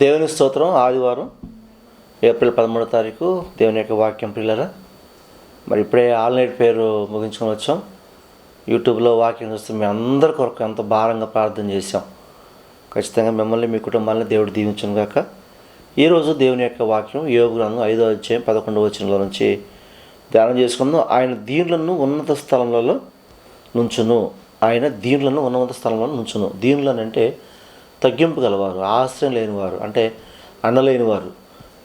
దేవుని స్తోత్రం ఆదివారం ఏప్రిల్ పదమూడో తారీఖు దేవుని యొక్క వాక్యం పిల్లరా మరి ఇప్పుడే ఆల్ నైట్ పేరు ముగించుకొని వచ్చాం. యూట్యూబ్లో వాక్యం చూస్తే మీ అందరి కొరకు ఎంతో భారంగా ప్రార్థన చేశాం. ఖచ్చితంగా మిమ్మల్ని మీ కుటుంబాన్ని దేవుడు దీవించను గాక. ఈరోజు దేవుని యొక్క వాక్యం యోగులను ఐదో అధ్యాయం పదకొండవ వచనంలో నుంచి ధ్యానం చేసుకుందాం. ఆయన దీనులను ఉన్నత స్థలంలో నుంచును. ఆయన దీనులను ఉన్నత స్థలంలో నుంచును. దీనులను అంటే తగ్గింపు గలవారు ఆశ్రయం లేనివారు అంటే అండలేనివారు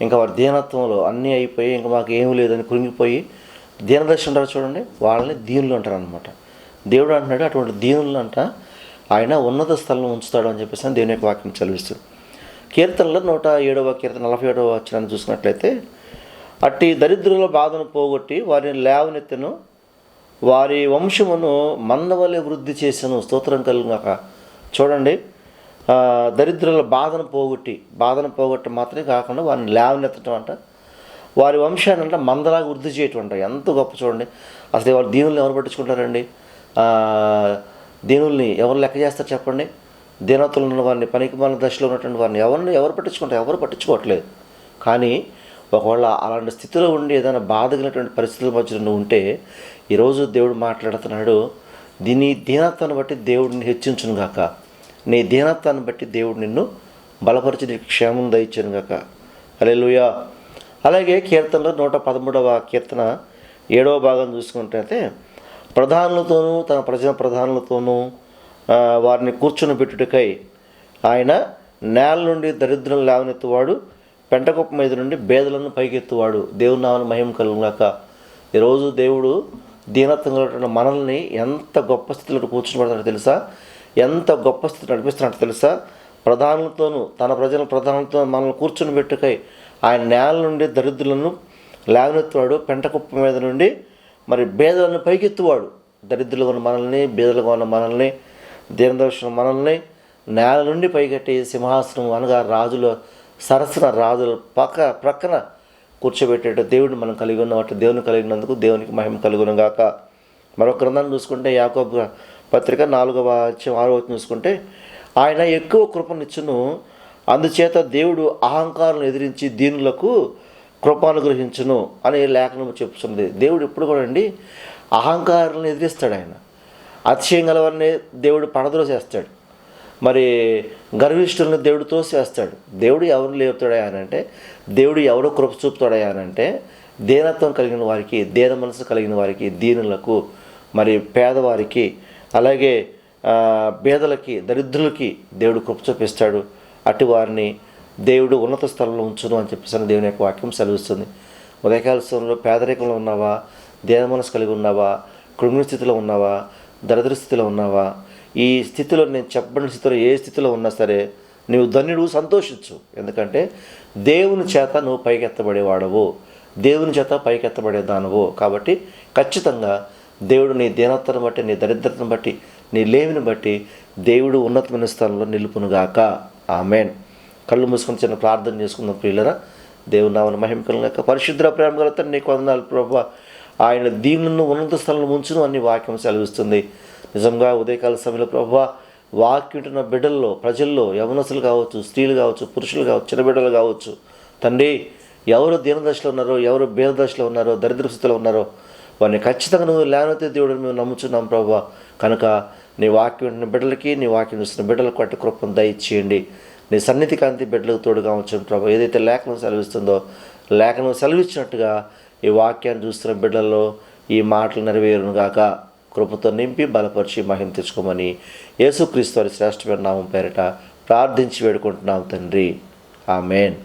ఇంకా వారి దీనత్వంలో అన్నీ అయిపోయి ఇంకా మాకు ఏమీ లేదని కృంగిపోయి దీనదర్శి ఉంటారు చూడండి వాళ్ళని దీనులు అంటారు అనమాట దేవుడు అంటున్నాడు అటువంటి దీనులు అంట ఆయన ఉన్నత స్థలంలో ఉంచుతాడు అని చెప్పేసి దేవుని యొక్క వాక్యం చదివిస్తుంది కీర్తనలో నూట ఏడవ కీర్తన నలభై ఏడవ వచ్చినాన్ని చూసినట్లయితే అట్టి దరిద్రుల బాధను పోగొట్టి వారిని లేవనెత్తను వారి వంశమును మందవలే వృద్ధి చేసను. స్తోత్రం కలుగాక చూడండి దరిద్రుల బాధను పోగొట్టి బాధను పోగొట్టి మాత్రమే కాకుండా వారిని లేవనెత్తడం అంట. వారి వంశాన్ని అంటే మందలాగా వృద్ధి చేయటం అంట. ఎంత గొప్ప చూడండి. అసలు వాళ్ళు దీనుల్ని ఎవరు పట్టించుకుంటారండి? దీనుల్ని ఎవరు లెక్క చేస్తారు చెప్పండి? దీనతులు ఉన్న వారిని పనికి మన దశలో ఉన్నటువంటి వారిని ఎవరిని ఎవరు పట్టించుకుంటారు? ఎవరు పట్టించుకోవట్లేదు. కానీ ఒకవేళ అలాంటి స్థితిలో ఉండి ఏదైనా బాధ కలిగినటువంటి పరిస్థితుల మధ్యలో నువ్వు ఉంటే ఈరోజు దేవుడు మాట్లాడుతున్నాడు దీని దీనత్వాన్ని బట్టి దేవుడిని హెచ్చించును గాక నీ దీనత్వాన్ని బట్టి దేవుడు నిన్ను బలపరిచి నీకు క్షేమం దయచాను గాక. అలెలుయా అలాగే కీర్తనలో నూట పదమూడవ కీర్తన ఏడవ భాగం చూసుకుంటే ప్రధానులతోనూ తన ప్రజల ప్రధానులతోనూ వారిని కూర్చుని పెట్టుటకై ఆయన నేల నుండి దరిద్రం లేవనెత్తువాడు పెంటకుప్ప మీద నుండి బేదలను పైకెత్తువాడు. దేవుని నామని మహిమ కలుగునాక ఈరోజు దేవుడు దీనత్వం మనల్ని ఎంత గొప్ప స్థితిలో కూర్చుని పెడతాడో తెలుసా? ఎంత గొప్ప స్థితి నడిపిస్తున్నట్టు తెలుసా? ప్రధానులతోనూ తన ప్రజల ప్రధానులతో మనల్ని కూర్చుని పెట్టుకై ఆయన నేల నుండి దరిద్రులను లేవనెత్తువాడు పెంటకుప్ప మీద నుండి మరి బేదలను పైకెత్తువాడు. దరిద్రులుగా ఉన్న మనల్ని బేదలుగా ఉన్న మనల్ని దీనదర్శన మనల్ని నేల నుండి పైకెట్టి సింహాసనం అనగా రాజుల సరసన రాజుల పక్క ప్రక్కన కూర్చోబెట్టేట దేవుడిని మనం కలిగి ఉన్నట్టు దేవుని కలిగినందుకు దేవునికి మహిమ కలుగును గాక మరొక గ్రంథాన్ని చూసుకుంటే యాకోబు పత్రిక నాలుగవ అధ్యాయం ఆరో చూసుకుంటే ఆయన ఎక్కువ కృపనిచ్చును అందుచేత దేవుడు అహంకారం ఎదిరించి దీనులకు కృపానుగ్రహించును అని లేఖనం చెప్తున్నది దేవుడు ఇప్పుడు కూడా అండి అహంకారాలను ఎదిరిస్తాడు ఆయన. అతిశయం గలవారిని దేవుడు పడదలో చేస్తాడు. మరి గర్విష్ఠులను దేవుడు తోసేస్తాడు. దేవుడు ఎవరు లేపుతాడా అంటే దేవుడు ఎవరు కృప చూపుతాడా అని అంటే దీనత్వం కలిగిన వారికి దీన మనసు కలిగిన వారికి దీనులకు మరి పేదవారికి అలాగే పేదలకి దరిద్రులకి దేవుడు కృప చూపిస్తాడు. అటు వారిని దేవుడు ఉన్నత స్థలంలో ఉంచును అని చెప్పేసి దేవుని యొక్క వాక్యం సెలవిస్తుంది. ఉదయకాల సమయంలో పేదరికంలో ఉన్నావా? దేన మనసు కలిగి ఉన్నావా? కృంగి స్థితిలో ఉన్నావా? దరిద్ర స్థితిలో ఉన్నావా? ఈ స్థితిలో నేను చెప్పబడిన స్థితిలో ఏ స్థితిలో ఉన్నా సరే నువ్వు ధన్యుడు సంతోషించు. ఎందుకంటే దేవుని చేత నువ్వు పైకెత్తబడేవాడవు. దేవుని చేత పైకెత్తబడే దానవు కాబట్టి ఖచ్చితంగా దేవుడు నీ దీనత్వను బట్టి నీ దరిద్రతను బట్టి నీ లేమిని బట్టి దేవుడు ఉన్నతమైన స్థలంలో నిలుపునుగాక ఆమెన్. కళ్ళు మూసుకొని చిన్న ప్రార్థన చేసుకుందాం ప్రియులరా. దేవుని నామని మహిమకులుగాక పరిశుద్ర ప్రేమ గల నీకు వందనాలు ప్రభా. ఆయన దీనులను ఉన్నత స్థలంలో ఉంచును అని వాక్యం సెలవిస్తుంది. నిజంగా ఉదయకాల సమయంలో ప్రభా వాక్యుంటున్న బిడ్డల్లో ప్రజల్లో యవనస్తులు కావచ్చు స్త్రీలు కావచ్చు పురుషులు కావచ్చు చిన్న బిడ్డలు కావచ్చు. తండ్రి ఎవరు దీనదశలో ఉన్నారో ఎవరు బేదదశలో ఉన్నారో దరిద్ర స్థితిలో ఉన్నారో వారిని ఖచ్చితంగా నువ్వు లేనతే దేవుడిని మేము నమ్ముచున్నాం ప్రభావ కనుక నీ వాక్యం వింటున్న బిడ్డలకి నీ వాక్యం చూస్తున్న బిడ్డలకు అట్టి కృపను దయచేయండి. నీ సన్నిధి కాంతి బిడ్డలకు తోడుగా ఉంచండి ప్రభావ ఏదైతే లేఖనం సెలవిస్తుందో లేఖనం సెలవిచ్చినట్టుగా ఈ వాక్యాన్ని చూస్తున్న బిడ్డల్లో ఈ మాటలు నెరవేరును గాక. కృపతో నింపి బలపరిచి మహిమ తెచ్చుకోమని యేసుక్రీస్తు వారి శ్రేష్టమైన నామం పేరిట ప్రార్థించి వేడుకుంటున్నాం తండ్రి. ఆమెన్.